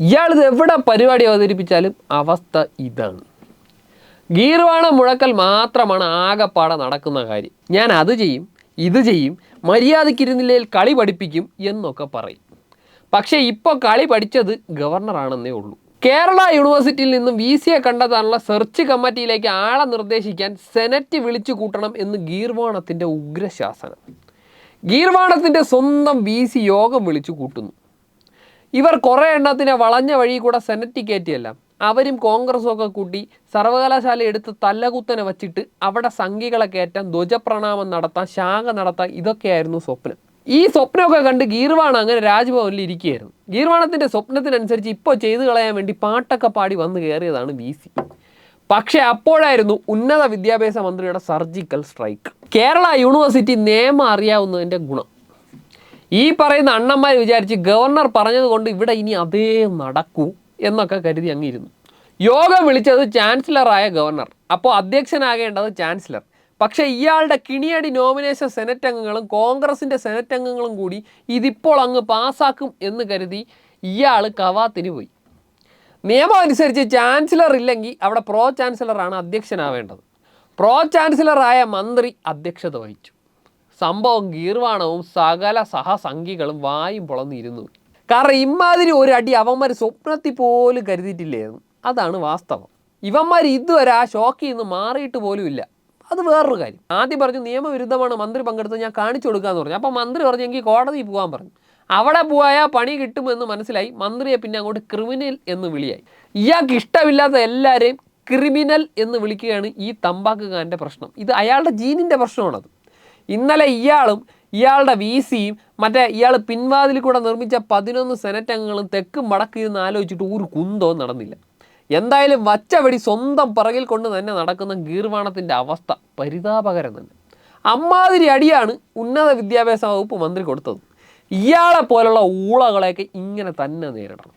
ഇയാളിത് എവിടെ പരിപാടി അവതരിപ്പിച്ചാലും അവസ്ഥ ഇതാണ്. ഗീർവാണ മുഴക്കൽ മാത്രമാണ് ആകെപ്പാടെ നടക്കുന്ന കാര്യം. ഞാൻ അത് ചെയ്യും ഇത് ചെയ്യും മര്യാദയ്ക്കിരുന്നില്ലേൽ കളി പഠിപ്പിക്കും എന്നൊക്കെ പറയും. പക്ഷേ ഇപ്പോൾ കളി പഠിച്ചത് ഗവർണറാണെന്നേ ഉള്ളൂ. കേരള യൂണിവേഴ്സിറ്റിയിൽ നിന്നും വി സിയെ കണ്ടെത്താനുള്ള സെർച്ച് കമ്മിറ്റിയിലേക്ക് ആളെ നിർദ്ദേശിക്കാൻ സെനറ്റ് വിളിച്ചു കൂട്ടണം എന്ന് ഗീർവാണത്തിന്റെ ഉഗ്രശാസനം. ഗീർവാണത്തിന്റെ സ്വന്തം വി സി യോഗം വിളിച്ചു കൂട്ടുന്നു. ഇവർ കുറേ എണ്ണത്തിനെ വളഞ്ഞ വഴി കൂടെ സെനറ്റ് കയറ്റിയല്ല. അവരും കോൺഗ്രസും ഒക്കെ കൂട്ടി സർവകലാശാല എടുത്ത് തല്ലകുത്തനെ വച്ചിട്ട് അവിടെ സംഘികളെ കയറ്റാൻ ധ്വജപ്രണാമം നടത്താൻ ശാഖ നടത്താൻ ഇതൊക്കെയായിരുന്നു സ്വപ്നം. ഈ സ്വപ്നമൊക്കെ കണ്ട് ഗീർവാണ അങ്ങനെ രാജ്ഭവനിൽ ഇരിക്കുകയായിരുന്നു. ഗീർവാണത്തിന്റെ സ്വപ്നത്തിനനുസരിച്ച് ഇപ്പോൾ ചെയ്തു കളയാൻ വേണ്ടി പാട്ടൊക്കെ പാടി വന്ന് കയറിയതാണ് വി സി. പക്ഷേ അപ്പോഴായിരുന്നു ഉന്നത വിദ്യാഭ്യാസ മന്ത്രിയുടെ സർജിക്കൽ സ്ട്രൈക്ക്. കേരള യൂണിവേഴ്സിറ്റി നിയമം അറിയാവുന്നതിന്റെ ഗുണം. ഈ പറയുന്ന അണ്ണന്മാർ വിചാരിച്ച് ഗവർണർ പറഞ്ഞതുകൊണ്ട് ഇവിടെ ഇനി അതേ നടക്കൂ എന്നൊക്കെ കരുതി അങ്ങിരുന്നു. യോഗം വിളിച്ചത് ചാൻസലറായ ഗവർണർ. അപ്പോൾ അധ്യക്ഷനാകേണ്ടത് ചാൻസലർ. പക്ഷേ ഇയാളുടെ കിണിയടി നോമിനേഷൻ സെനറ്റ് അംഗങ്ങളും കോൺഗ്രസിന്റെ സെനറ്റ് അംഗങ്ങളും കൂടി ഇതിപ്പോൾ അങ്ങ് പാസ്സാക്കും എന്ന് കരുതി ഇയാൾ കവാത്തിന് പോയി. നിയമം അനുസരിച്ച് ചാൻസലർ ഇല്ലെങ്കിൽ അവിടെ പ്രോ ചാൻസലറാണ് അധ്യക്ഷനാവേണ്ടത്. പ്രോ ചാൻസലറായ മന്ത്രി അധ്യക്ഷത വഹിച്ചു. സംഭവം ഗീർവാണവും സകല സഹസംഘികളും വായും പൊളന്നിരുന്നു. കാരണം ഇമാതിരി ഒരു അടി അവന്മാർ സ്വപ്നത്തിൽ പോലും കരുതിയിട്ടില്ലായിരുന്നു. അതാണ് വാസ്തവം. ഇവന്മാർ ഇതുവരെ ആ ഷോക്കിൽ നിന്ന് മാറിയിട്ട് പോലും ഇല്ല അത് വേറൊരു കാര്യം. ആദ്യം പറഞ്ഞു നിയമവിരുദ്ധമാണ് മന്ത്രി പങ്കെടുത്ത് ഞാൻ കാണിച്ചു കൊടുക്കാന്ന് പറഞ്ഞു. അപ്പോൾ മന്ത്രി പറഞ്ഞു എനിക്ക് കോടതി പോകാൻ പറഞ്ഞു. അവിടെ പോയാൽ പണി കിട്ടുമെന്ന് മനസ്സിലായി. മന്ത്രിയെ പിന്നെ അങ്ങോട്ട് ക്രിമിനൽ എന്ന് വിളിയായി. ഇയാൾക്ക് ഇഷ്ടമില്ലാത്ത എല്ലാവരെയും ക്രിമിനൽ എന്ന് വിളിക്കുകയാണ് ഈ തമ്പാക്കുകാരന്റെ പ്രശ്നം. ഇത് അയാളുടെ ജീനിന്റെ പ്രശ്നമാണത്. ഇന്നലെ ഇയാളും ഇയാളുടെ വി സിയും മറ്റേ ഇയാൾ പിൻവാതിൽ കൂടെ നിർമ്മിച്ച പതിനൊന്ന് സെനറ്റ് അംഗങ്ങളും തെക്കും മടക്കി ഇരുന്ന് ആലോചിച്ചിട്ട് ഒരു കുന്തോ നടന്നില്ല. എന്തായാലും വച്ചവടി സ്വന്തം പിറകിൽ കൊണ്ട് തന്നെ നടക്കുന്ന ഗീർവാണത്തിന്റെ അവസ്ഥ പരിതാപകരം തന്നെ. അമ്മാതിരി അടിയാണ് ഉന്നത വിദ്യാഭ്യാസ വകുപ്പ് മന്ത്രി കൊടുത്തത്. ഇയാളെ പോലുള്ള ഊളകളെയൊക്കെ ഇങ്ങനെ തന്നെ നേരിടണം.